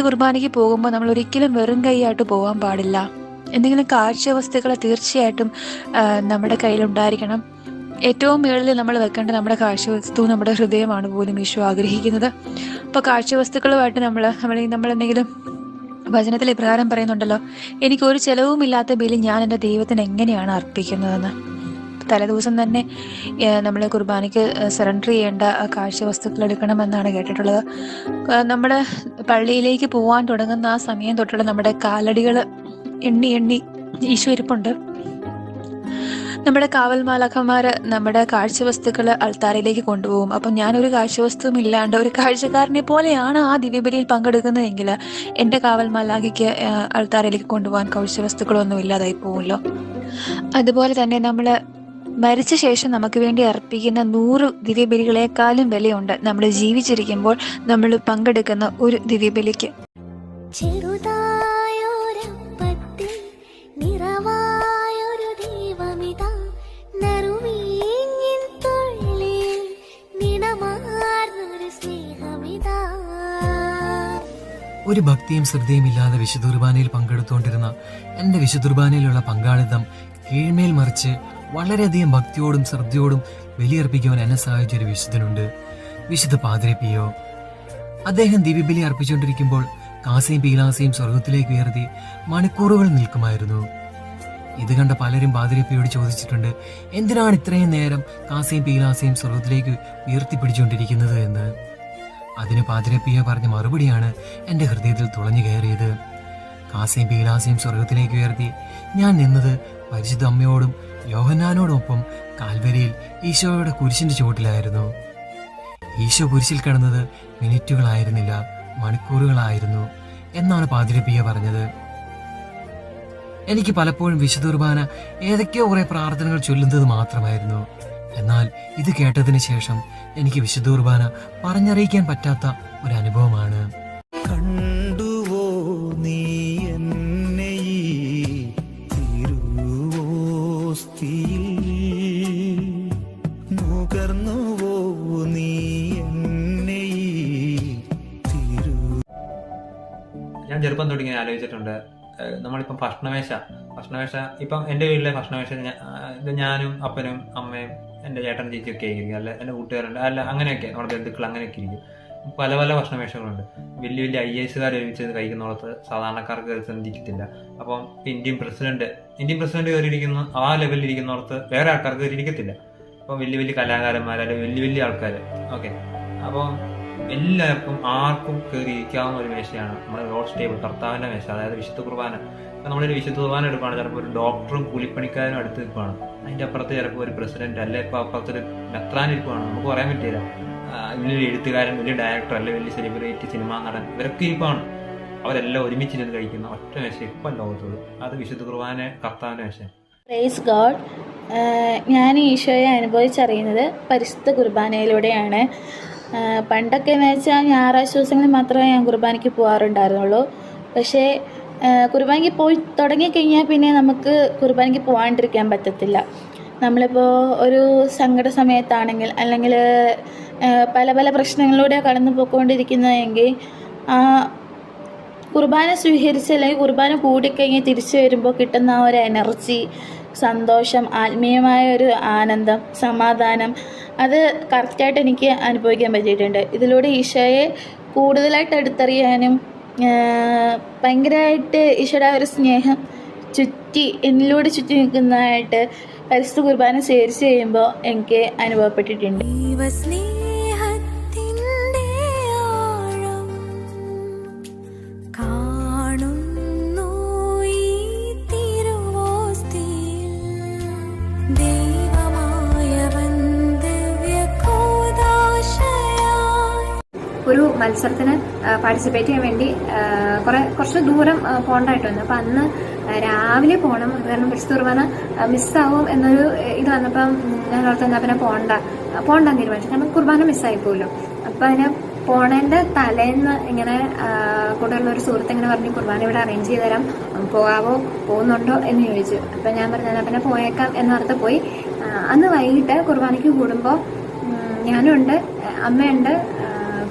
പരിശുദ്ധ കുർബാനയ്ക്ക് പോകുമ്പോൾ നമ്മൾ ഒരിക്കലും വെറും കൈയായിട്ട് പോകാൻ പാടില്ല. എന്തെങ്കിലും കാഴ്ച വസ്തുക്കൾ തീർച്ചയായിട്ടും നമ്മുടെ കയ്യിലുണ്ടായിരിക്കണം. ഏറ്റവും മുകളിൽ നമ്മൾ വെക്കേണ്ട നമ്മുടെ കാഴ്ചവസ്തു നമ്മുടെ ഹൃദയമാണ് പോലും ഈശോ ആഗ്രഹിക്കുന്നത്. അപ്പോൾ കാഴ്ചവസ്തുക്കളുമായിട്ട് നമ്മൾ നമ്മൾ നമ്മൾ എന്തെങ്കിലും വചനത്തിൽ ഇപ്രകാരം പറയുന്നുണ്ടല്ലോ എനിക്ക് ഒരു ചെലവുമില്ലാത്ത ബലി ഞാൻ എന്റെ ദൈവത്തിന് എങ്ങനെയാണ് അർപ്പിക്കുന്നതെന്ന്? തലേദിവസം തന്നെ നമ്മൾ കുർബാനയ്ക്ക് സറണ്ടർ ചെയ്യേണ്ട കാഴ്ച വസ്തുക്കൾ എടുക്കണമെന്നാണ് കേട്ടിട്ടുള്ളത്. നമ്മുടെ പള്ളിയിലേക്ക് പോകാൻ തുടങ്ങുന്ന ആ സമയം തൊട്ടുള്ള നമ്മുടെ കാലടികൾ എണ്ണി എണ്ണി ഈശോ ഇരിപ്പുണ്ട് നമ്മുടെ കാവൽ മാലാഖമാര് നമ്മുടെ കാഴ്ചവസ്തുക്കൾ അൾത്താരയിലേക്ക് കൊണ്ടുപോകും. അപ്പം ഞാനൊരു കാഴ്ചവസ്തുവും ഇല്ലാണ്ട് ഒരു കാഴ്ചക്കാരനെ പോലെയാണ് ആ ദിവ്യബലിയിൽ പങ്കെടുക്കുന്നതെങ്കിൽ എന്റെ കാവൽ മാലാഖയ്ക്ക് അൾത്താരയിലേക്ക് കൊണ്ടുപോകാൻ കാഴ്ചവസ്തുക്കളൊന്നും ഇല്ലാതായി പോകുമല്ലോ. അതുപോലെ തന്നെ നമ്മൾ മരിച്ച ശേഷം നമുക്ക് വേണ്ടി അർപ്പിക്കുന്ന നൂറ് ദിവ്യബലികളെക്കാളും വിലയുണ്ട്. നമ്മൾ ജീവിച്ചിരിക്കുമ്പോൾ നമ്മൾ പങ്കെടുക്കുന്ന ഒരു ദിവ്യബലിക്ക്. ഒരു ഭക്തിയും ശ്രദ്ധയും ഇല്ലാതെ വിശുദുർബാനയിൽ പങ്കെടുത്തുകൊണ്ടിരുന്ന എന്റെ വിശുദുർബാനയിലുള്ള പങ്കാളിത്തം കീഴ്മേൽ മറിച്ച് വളരെയധികം ഭക്തിയോടും ശ്രദ്ധയോടും ബലിയർപ്പിക്കുവാൻ എന്നെ സഹായിച്ച ഒരു വിശുദ്ധനുണ്ട്. വിശുദ്ധ പാതിരപ്പിയോ അദ്ദേഹം ദിവ്യബലി അർപ്പിച്ചുകൊണ്ടിരിക്കുമ്പോൾ കാസയും പീലാസയും സ്വർഗത്തിലേക്ക് ഉയർത്തി മണിക്കൂറുകൾ നിൽക്കുമായിരുന്നു. ഇത് കണ്ട പലരും പാതിരപ്പിയോട് ചോദിച്ചിട്ടുണ്ട് എന്തിനാണ് ഇത്രയും നേരം കാസയും പീലാസയും സ്വർഗത്തിലേക്ക് ഉയർത്തിപ്പിടിച്ചുകൊണ്ടിരിക്കുന്നത്? എന്ന്. അതിന് പാതിരപ്പിയ പറഞ്ഞ മറുപടിയാണ് എന്റെ ഹൃദയത്തിൽ തുളഞ്ഞു കയറിയത്. കാസയും പീലാസയും സ്വർഗത്തിലേക്ക് ഉയർത്തി. ഞാൻ നിന്നത് പരിശുദ്ധ അമ്മയോടും യോഹന്നാനോടൊപ്പം കാൽവരിയിൽ ഈശോയുടെ കുരിശിന്റെ ചുവട്ടിലായിരുന്നു. ഈശോ കുരിശിൽ കിടന്നത് മിനിറ്റുകളായിരുന്നില്ല മണിക്കൂറുകളായിരുന്നു എന്നാണ് പാതിരപ്പിയ പറഞ്ഞത്. എനിക്ക് പലപ്പോഴും വിശുദ്ധ കുർബാന ഏതൊക്കെയോ കുറെ പ്രാർത്ഥനകൾ ചൊല്ലുന്നത് മാത്രമായിരുന്നു. എന്നാൽ ഇത് കേട്ടതിന് ശേഷം എനിക്ക് വിശുദ്ധ കുർബാന പറഞ്ഞറിയിക്കാൻ പറ്റാത്ത ഒരു അനുഭവമാണ്. ഞാൻ ചെറുപ്പം തൊട്ട് ഇങ്ങനെ ആലോചിച്ചിട്ടുണ്ട്. നമ്മളിപ്പം ഭക്ഷണമേശ. ഭക്ഷണമേശ ഇപ്പം എന്റെ വീട്ടിലെ ഭക്ഷണമേശ ഇത് ഞാനും അപ്പനും അമ്മയും എന്റെ ചേട്ടൻ ചേച്ചിയൊക്കെ ആയിരിക്കും. അല്ല എന്റെ കൂട്ടുകാരുണ്ട്. അല്ല അങ്ങനെയൊക്കെ നമ്മുടെ ബന്ധുക്കൾ അങ്ങനെയൊക്കെ ഇരിക്കും. പല പല ഭക്ഷണമേശകളുണ്ട്. വലിയ വലിയ ഐ എസുകാർ ഒരുമിച്ച് കഴിക്കുന്നിടത്ത് സാധാരണക്കാർക്ക് ശ്രദ്ധിക്കത്തില്ല. അപ്പം ഇന്ത്യൻ പ്രസിഡന്റ് ഇന്ത്യൻ പ്രസിഡന്റ് കയറിയിരിക്കുന്ന. ആ ലെവലിൽ ഇരിക്കുന്നിടത്ത് വേറെ ആൾക്കാർക്ക് കയറിയിരിക്കത്തില്ല. അപ്പം വലിയ വലിയ കലാകാരന്മാർ അല്ലെങ്കിൽ വലിയ വലിയ ആൾക്കാർ ഓക്കെ. അപ്പം എല്ലാവർക്കും ആർക്കും കയറി ഇരിക്കാവുന്ന ഒരു മേശയാണ് നമ്മുടെ ലോഡ് ടേബിൾ കർത്താവിന്റെ മേശ അതായത് വിശുദ്ധ കുർബാന. നമ്മളൊരു വിശുദ്ധ കുർബാന എടുക്കുകയാണ് ചിലപ്പോൾ ഒരു ഡോക്ടറും കൂലിപ്പണിക്കാരും അടുത്ത് നിൽക്കുകയാണ് അതിന്റെ അപ്പുറത്ത് ചിലപ്പോൾ ഒരു പ്രസിഡന്റ് അല്ലെ ഇപ്പൊ അപ്പുറത്തൊരു മെത്രാൻ ഇരിക്കുകയാണ് നമുക്ക് പറയാൻ പറ്റില്ല. വലിയൊരു എഴുത്തുകാരൻ വലിയ ഡയറക്ടർ അല്ലെ വലിയ സെലിബ്രിറ്റി സിനിമാ നടൻ ഇവരൊക്കെ ഇരിപ്പാണ് അവരെല്ലാം ഒരുമിച്ചിരുന്ന് കഴിക്കുന്ന ഒറ്റ മേശ ഇപ്പം ലോകത്തുള്ളൂ. അത് വിശുദ്ധ കുർബാന കർത്താവിന്റെ മേശ പ്രേസ് ഗോഡ് ഞാൻ ഈശോയെ അനുഭവിച്ചറിയുന്നത് പരിശുദ്ധ കുർബാനയിലൂടെയാണ്. പണ്ടൊക്കെ എന്ന് വെച്ചാൽ ഞായറാഴ്ച ദിവസങ്ങളിൽ മാത്രമേ ഞാൻ കുർബാനയ്ക്ക് പോകാറുണ്ടായിരുന്നുള്ളൂ പക്ഷേ കുർബാനയ്ക്ക് പോയി തുടങ്ങിക്കഴിഞ്ഞാൽ പിന്നെ നമുക്ക് കുർബാനയ്ക്ക് പോകാണ്ടിരിക്കാൻ പറ്റത്തില്ല. നമ്മളിപ്പോൾ ഒരു സങ്കട സമയത്താണെങ്കിൽ അല്ലെങ്കിൽ പല പല പ്രശ്നങ്ങളിലൂടെ കടന്നു പോയിക്കൊണ്ടിരിക്കുന്നതെങ്കിൽ ആ കുർബാന സ്വീകരിച്ച് അല്ലെങ്കിൽ കുർബാന കൂടിക്കഴിഞ്ഞ് തിരിച്ചു വരുമ്പോൾ കിട്ടുന്ന ഒരു എനർജി സന്തോഷം ആത്മീയമായ ഒരു ആനന്ദം സമാധാനം അത് കറക്റ്റായിട്ട് എനിക്ക് അനുഭവിക്കാൻ പറ്റിയിട്ടുണ്ട്. ഇതിലൂടെ ഈശോയെ കൂടുതലായിട്ട് അടുത്തറിയാനും ഭയങ്കരമായിട്ട് ഈശോയുടെ ഒരു സ്നേഹം ചുറ്റി എന്നിലൂടെ ചുറ്റി നിൽക്കുന്നതായിട്ട് പരിസ്ഥിതി കുർബാന സ്വീകരിച്ച് കഴിയുമ്പോൾ എനിക്ക് അനുഭവപ്പെട്ടിട്ടുണ്ട്. മത്സരത്തിന് പാർട്ടിസിപ്പേറ്റ് ചെയ്യാൻ വേണ്ടി കുറെ കുറച്ച് ദൂരം പോകേണ്ടതായിട്ട് വന്നു അപ്പം അന്ന് രാവിലെ പോകണം കാരണം പരിശുദ്ധ കുർബാന മിസ്സാവും എന്നൊരു ഇത് വന്നപ്പം ഞാൻ ഓർത്ത് തന്നെ പിന്നെ പോകണ്ട പോകണ്ടെന്ന് തീരുമാനിച്ചു. കാരണം കുർബാന മിസ്സായി പോലും അപ്പം അതിന് പോണേന്റെ തലേന്ന് ഇങ്ങനെ കൂടെയുള്ള ഒരു സുഹൃത്ത് ഇങ്ങനെ പറഞ്ഞു കുർബാന ഇവിടെ അറേഞ്ച് ചെയ്ത് തരാം. പോകാവോ? പോകുന്നുണ്ടോ? എന്ന് ചോദിച്ചു. അപ്പം ഞാൻ പറഞ്ഞു ഞാൻ പിന്നെ പോയേക്കാം. എന്നോർത്ത് പോയി. അന്ന് വൈകിട്ട് കുർബാനയ്ക്ക് കൂടുമ്പോൾ ഞാനുണ്ട് അമ്മയുണ്ട്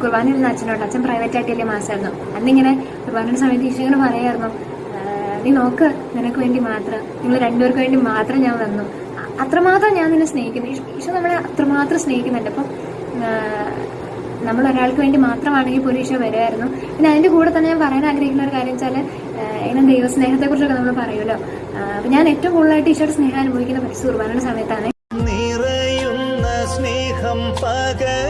നിന്ന് അച്ഛനുണ്ട് അച്ഛൻ പ്രൈവറ്റ് ആയിട്ടല്ലേ മാസമായിരുന്നു അന്നിങ്ങനെ കുർബാനയുടെ സമയത്ത് ഈശോ ഇങ്ങനെ പറയായിരുന്നു "ആ, നീ നോക്ക് നിനക്ക് വേണ്ടി മാത്രം നിങ്ങൾ രണ്ടുപേർക്ക് വേണ്ടി മാത്രം ഞാൻ വന്നു. അത്രമാത്രം ഞാൻ നിന്നെ സ്നേഹിക്കുന്നു. ഈശോ- നമ്മളെ അത്രമാത്രം സ്നേഹിക്കുന്നുണ്ട്. അപ്പം നമ്മൾ ഒരാൾക്ക് വേണ്ടി മാത്രമാണെങ്കിൽ പോലും ഈശോ വരുമായിരുന്നു പിന്നെ അതിന്റെ കൂടെ തന്നെ ഞാൻ പറയാൻ ആഗ്രഹിക്കുന്ന ഒരു കാര്യം വെച്ചാൽ ഇങ്ങനെ ദൈവസ്നേഹത്തെക്കുറിച്ചൊക്കെ നമ്മൾ പറയുമല്ലോ. അപ്പം ഞാൻ ഏറ്റവും കൂടുതലായിട്ട് ഈശോയുടെ സ്നേഹം അനുഭവിക്കുന്ന പരിശുദ്ധ കുർബാനയുടെ സമയത്താണ്. നിറയുന്ന സ്നേഹം പകരും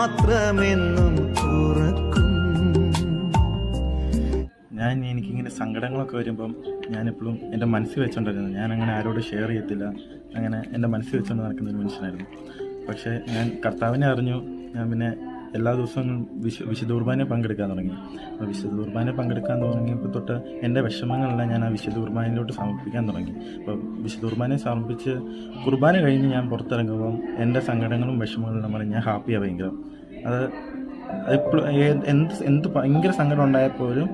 മാത്രമെന്നും തുറക്കും ഞാൻ എനിക്കിങ്ങനെ സങ്കടങ്ങളൊക്കെ വരുമ്പം ഞാനെപ്പോഴും എന്റെ മനസ്സിൽ വെച്ചോണ്ടായിരുന്നു ഞാൻ അങ്ങനെ ആരോടും ഷെയർ ചെയ്യത്തില്ല. അങ്ങനെ എന്റെ മനസ്സിൽ വെച്ചുകൊണ്ട് നടക്കുന്ന ഒരു മനുഷ്യനായിരുന്നു. പക്ഷേ ഞാൻ കർത്താവിനെ അറിഞ്ഞു. ഞാൻ പിന്നെ എല്ലാ ദിവസവും വിശു വിശുദ്ധ കുർബാനയെ പങ്കെടുക്കാൻ തുടങ്ങി. അപ്പോൾ വിശുദ്ധ കുർബാനയെ പങ്കെടുക്കാൻ തുടങ്ങിയപ്പോൾ തൊട്ട് എന്റെ വിഷമങ്ങളെല്ലാം ഞാൻ ആ വിശുദ്ധ കുർബാനയിലോട്ട് സമർപ്പിക്കാൻ തുടങ്ങി. അപ്പോൾ വിശുദ്ധ കുർബാനയെ സമർപ്പിച്ച് കുർബാന കഴിഞ്ഞ് ഞാൻ പുറത്തിറങ്ങുമ്പോൾ എന്റെ സങ്കടങ്ങളും വിഷമങ്ങളും നമ്മൾ ഞാൻ ഹാപ്പിയാണ് ഭയങ്കര. അത് എപ്പോഴും എന്ത് എന്ത് ഭയങ്കര സങ്കടം ഉണ്ടായപ്പോഴും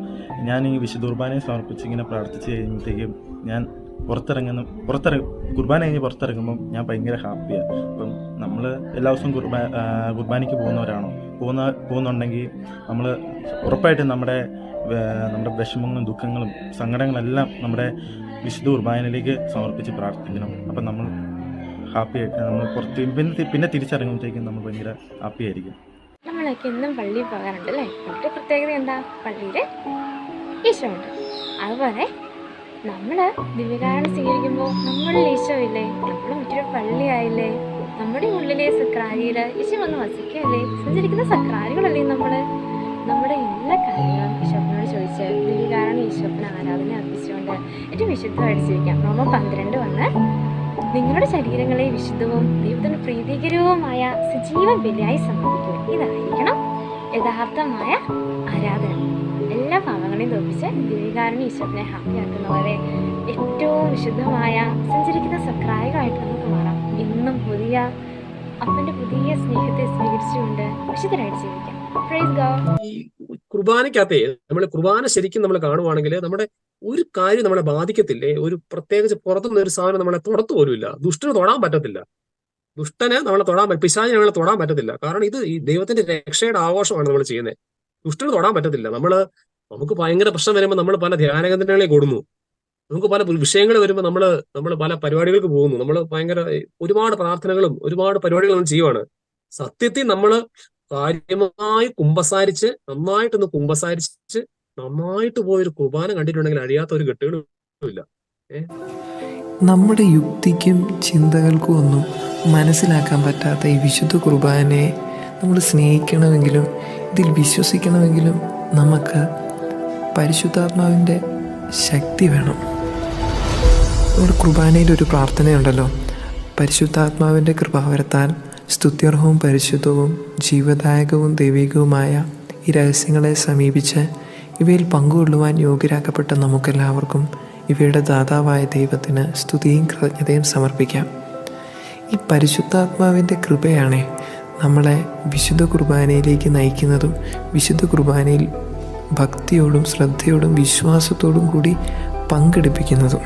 ഞാൻ ഈ വിശുദ്ധ കുർബാനയെ സമർപ്പിച്ച് ഇങ്ങനെ പ്രാർത്ഥിച്ച് കഴിയുമ്പോഴത്തേക്കും ഞാൻ പുറത്തിറങ്ങുന്ന പുറത്തിറങ്ങും കുർബാന കഴിഞ്ഞ് പുറത്തിറങ്ങുമ്പം ഞാൻ ഭയങ്കര ഹാപ്പിയാണ് അപ്പം നമ്മൾ എല്ലാ ദിവസവും കുർബാ കുർബാനയ്ക്ക് പോകുന്നവരാണോ? പോകുന്ന പോകുന്നുണ്ടെങ്കിൽ നമ്മൾ ഉറപ്പായിട്ടും നമ്മുടെ നമ്മുടെ വിഷമങ്ങളും ദുഃഖങ്ങളും സങ്കടങ്ങളെല്ലാം നമ്മുടെ വിശുദ്ധ കുർബാനയിലേക്ക് സമർപ്പിച്ച് പ്രാർത്ഥിക്കണം. അപ്പം നമ്മൾ ഹാപ്പി നമ്മൾ പുറത്ത് പിന്നെ പിന്നെ തിരിച്ചിറങ്ങുമ്പോഴത്തേക്കും നമ്മൾ ഭയങ്കര ഹാപ്പി ആയിരിക്കും. നമ്മളൊക്കെ എന്നും പള്ളിയിൽ പോകാറുണ്ട് അല്ലേ? പള്ളിയുടെ പ്രത്യേകത എന്താ? പള്ളിയിൽ ഈശോ അതുപോലെ നമ്മൾ ദിവ്യകാരണം സ്വീകരിക്കുമ്പോൾ നമ്മളിൽ ഈശോ ഇല്ലേ നമ്മൾ മറ്റൊരു പള്ളിയായില്ലേ? നമ്മുടെ ഉള്ളിലെ സക്രാരിയിൽ ഈശോ വന്ന് വസിക്കല്ലേ സഞ്ചരിക്കുന്ന സക്രാരികളല്ലേ നമ്മൾ നമ്മുടെ എല്ലാ കാര്യങ്ങളും ഈശോപ്പനോട് ചോദിച്ച് ദിവ്യകാരണം ഈശോപ്പന ആരാധന അർപ്പിച്ചുകൊണ്ട് ഏറ്റവും വിശുദ്ധമായിട്ട് ജീവിക്കാം. റോമ പന്ത്രണ്ട് വന്ന് നിങ്ങളുടെ ശരീരങ്ങളെ വിശുദ്ധവും ദൈവത്തിന് പ്രീതികരവുമായ സജീവ ബലിയായി സമർപ്പിക്കുക ഇതായിരിക്കണം യഥാർത്ഥമായ ആരാധന. പാവങ്ങളെയും തോപ്പിച്ച് ദിവ്യകാരണ ഈശ്വരനെ ഹാപ്പിയാക്കുന്നവരെ ഏറ്റവും വിശുദ്ധമായ സഞ്ചരിക്കുന്ന സക്രായകമായിട്ട് നമുക്ക് മാറാം ഇന്നും പുതിയ അപ്പന്റെ പുതിയ സ്നേഹത്തെ സ്വീകരിച്ചുകൊണ്ട് വിശുദ്ധരായിട്ട് ജീവിക്കാം. ഈ നമ്മൾ കുർബാന ശരിക്കും നമ്മൾ കാണുവാണെങ്കിൽ നമ്മുടെ ഒരു കാര്യം നമ്മളെ ബാധിക്കത്തില്ലേ? ഒരു പ്രത്യേകിച്ച് പുറത്തുനിന്ന് ഒരു സാധനം നമ്മളെ തൊടത്തു പോലുമില്ല. ദുഷ്ടന് തൊടാൻ പറ്റത്തില്ല. ദുഷ്ടന് നമ്മളെ തൊടാൻ പിശാചിനെ നമ്മളെ തൊടാൻ പറ്റത്തില്ല. കാരണം ഇത് ഈ ദൈവത്തിന്റെ രക്ഷയുടെ ആഘോഷമാണ് നമ്മൾ ചെയ്യുന്നത്. ദുഷ്ടന് തൊടാൻ പറ്റത്തില്ല. നമ്മൾ നമുക്ക് ഭയങ്കര പ്രശ്നം വരുമ്പോൾ നമ്മൾ പല ധ്യാനകേന്ദ്രങ്ങളെ കൊടുന്നു നമുക്ക് പല വിഷയങ്ങൾ വരുമ്പോൾ നമ്മൾ നമ്മൾ പല പരിപാടികൾക്ക് പോകുന്നു. നമ്മൾ ഭയങ്കര ഒരുപാട് പ്രാർത്ഥനകളും ഒരുപാട് പരിപാടികളും നമ്മൾ ചെയ്യുവാണ്. സത്യത്തിൽ നമ്മൾ കാര്യമായി കുമ്പസാരിച്ച് നന്നായിട്ടൊന്ന് കുമ്പസാരിച്ച് നന്നായിട്ട് പോയൊരു കുർബാന കണ്ടിട്ടുണ്ടെങ്കിൽ അഴിയാത്ത ഒരു കെട്ടുകളും നമ്മുടെ യുക്തിക്കും ചിന്തകൾക്കും ഒന്നും മനസ്സിലാക്കാൻ പറ്റാത്ത ഈ വിശുദ്ധ കുർബാനയെ നമ്മൾ സ്നേഹിക്കണമെങ്കിലും ഇതിൽ വിശ്വസിക്കണമെങ്കിലും നമുക്ക് പരിശുദ്ധാത്മാവിന്റെ ശക്തി വേണം. നമ്മുടെ കുർബാനയിൽ ഒരു പ്രാർത്ഥനയുണ്ടല്ലോ. പരിശുദ്ധാത്മാവിന്റെ കൃപാവരത്താൽ സ്തുത്യർഹവും പരിശുദ്ധവും ജീവദായകവും ദൈവികവുമായ ഈ രഹസ്യങ്ങളെ സമീപിച്ച് ഇവയിൽ പങ്കുകൊള്ളുവാൻ യോഗ്യരാക്കപ്പെട്ട നമുക്കെല്ലാവർക്കും ഇവയുടെ ദാതാവായ ദൈവത്തിന് സ്തുതിയും കൃതജ്ഞതയും സമർപ്പിക്കാം. ഈ പരിശുദ്ധാത്മാവിന്റെ കൃപയാണ് നമ്മളെ വിശുദ്ധ കുർബാനയിലേക്ക് നയിക്കുന്നതും വിശുദ്ധ കുർബാനയിൽ ഭക്തിയോടും ശ്രദ്ധയോടും വിശ്വാസത്തോടും കൂടി പങ്കെടുപ്പിക്കുന്നതും.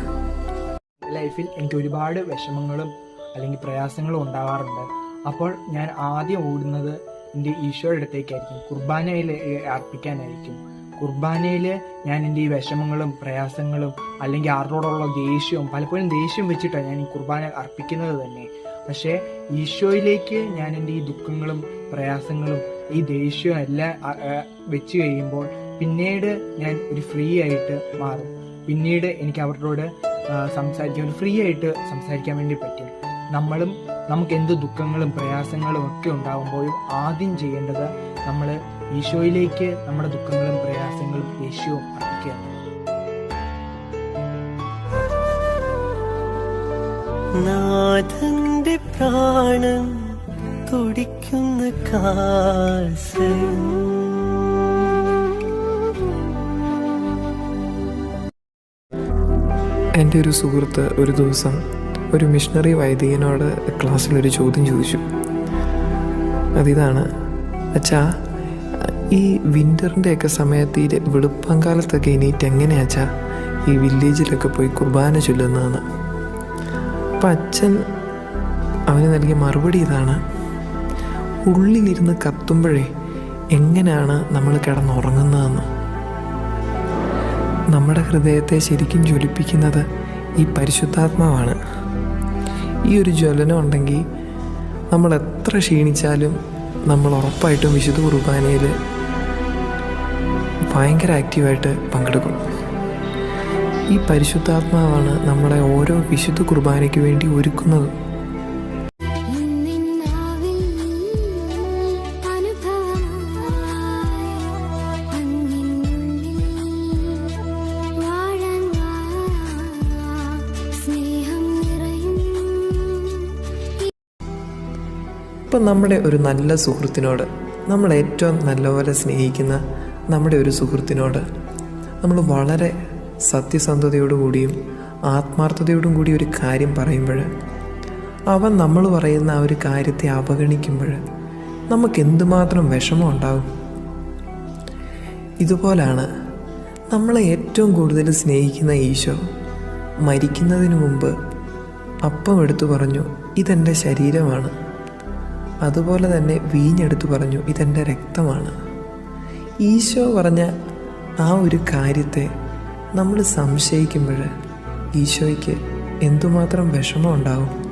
ലൈഫിൽ എനിക്ക് ഒരുപാട് വിഷമങ്ങളും അല്ലെങ്കിൽ പ്രയാസങ്ങളും ഉണ്ടാവാറുണ്ട്. അപ്പോൾ ഞാൻ ആദ്യം ഓടുന്നത് എന്റെ ഈശോയുടെ അടുത്തേക്കായിരിക്കും. കുർബാനയിൽ അർപ്പിക്കാനായിരിക്കും. കുർബാനയിൽ ഞാൻ എന്റെ ഈ വിഷമങ്ങളും പ്രയാസങ്ങളും അല്ലെങ്കിൽ ആരോടുള്ള ദേഷ്യവും പലപ്പോഴും ദേഷ്യം വെച്ചിട്ടാണ് ഞാൻ ഈ കുർബാന അർപ്പിക്കുന്നത് തന്നെ. പക്ഷേ ഈശോയിലേക്ക് ഞാൻ എന്റെ ഈ ദുഃഖങ്ങളും പ്രയാസങ്ങളും ഈ ദേഷ്യവും എല്ലാം വെച്ച് കഴിയുമ്പോൾ പിന്നീട് ഞാൻ ഒരു ഫ്രീ ആയിട്ട് മാറും. പിന്നീട് എനിക്ക് അവരോട് സംസാരിക്കാൻ ഫ്രീ ആയിട്ട് സംസാരിക്കാൻ വേണ്ടി പറ്റും. നമ്മളും നമുക്ക് എന്ത് ദുഃഖങ്ങളും പ്രയാസങ്ങളും ഒക്കെ ഉണ്ടാകുമ്പോഴും ആദ്യം ചെയ്യേണ്ടത് നമ്മൾ ഈശോയിലേക്ക് നമ്മുടെ ദുഃഖങ്ങളും പ്രയാസങ്ങളും യേശുവും അർപ്പിക്കുക നാഥന്റെ പ്രാണൻ തുടിക്കുന്ന കാസയും എന്റെ ഒരു സുഹൃത്ത് ഒരു ദിവസം ഒരു മിഷണറി വൈദികനോട് ക്ലാസ്സിലൊരു ചോദ്യം ചോദിച്ചു. അതിതാണ് അച്ഛാ ഈ വിന്ററിന്റെ ഒക്കെ സമയത്ത് ഈ വെളുപ്പാങ്കാലത്തൊക്കെ എണീറ്റ് എങ്ങനെയാ അച്ഛാ ഈ വില്ലേജിലൊക്കെ പോയി കുർബാന ചൊല്ലുന്നതെന്ന്? അപ്പം അച്ഛൻ അവന് നൽകിയ മറുപടി ഇതാണ്. ഉള്ളിലിരുന്ന് കത്തുമ്പോഴേ എങ്ങനെയാണ് നമ്മൾ കിടന്നുറങ്ങുന്നതെന്ന്? നമ്മുടെ ഹൃദയത്തെ ശരിക്കും ജ്വലിപ്പിക്കുന്നത് ഈ പരിശുദ്ധാത്മാവാണ്. ഈ ഒരു ജ്വലനം ഉണ്ടെങ്കിൽ നമ്മൾ എത്ര ക്ഷീണിച്ചാലും നമ്മൾ ഉറപ്പായിട്ടും വിശുദ്ധ കുർബാനയിൽ ഭയങ്കര ആക്റ്റീവായിട്ട് പങ്കെടുക്കും. ഈ പരിശുദ്ധാത്മാവാണ് നമ്മളെ ഓരോ വിശുദ്ധ കുർബാനയ്ക്ക് വേണ്ടി ഒരുക്കുന്നത്. ഇപ്പം നമ്മുടെ ഒരു നല്ല സുഹൃത്തിനോട് നമ്മൾ ഏറ്റവും നല്ലപോലെ സ്നേഹിക്കുന്ന നമ്മുടെ ഒരു സുഹൃത്തിനോട് നമ്മൾ വളരെ സത്യസന്ധതയോടുകൂടിയും ആത്മാർത്ഥതയോടും കൂടി ഒരു കാര്യം പറയുമ്പോൾ അവൻ നമ്മൾ പറയുന്ന ആ ഒരു കാര്യത്തെ അവഗണിക്കുമ്പോൾ നമുക്ക് എന്തുമാത്രം വിഷമം ഉണ്ടാകും ഇതുപോലാണ് നമ്മളെ ഏറ്റവും കൂടുതൽ സ്നേഹിക്കുന്ന ഈശോ മരിക്കുന്നതിന് മുമ്പ് അപ്പം എടുത്തു പറഞ്ഞു ഇതെന്റെ ശരീരമാണ്. അതുപോലെ തന്നെ വീഞ്ഞെടുത്തു പറഞ്ഞു ഇതെന്റെ രക്തമാണ്. ഈശോ പറഞ്ഞ ആ ഒരു കാര്യത്തെ നമ്മൾ സംശയിക്കുമ്പോൾ ഈശോയ്ക്ക് എന്തുമാത്രം വിഷമം ഉണ്ടാവും?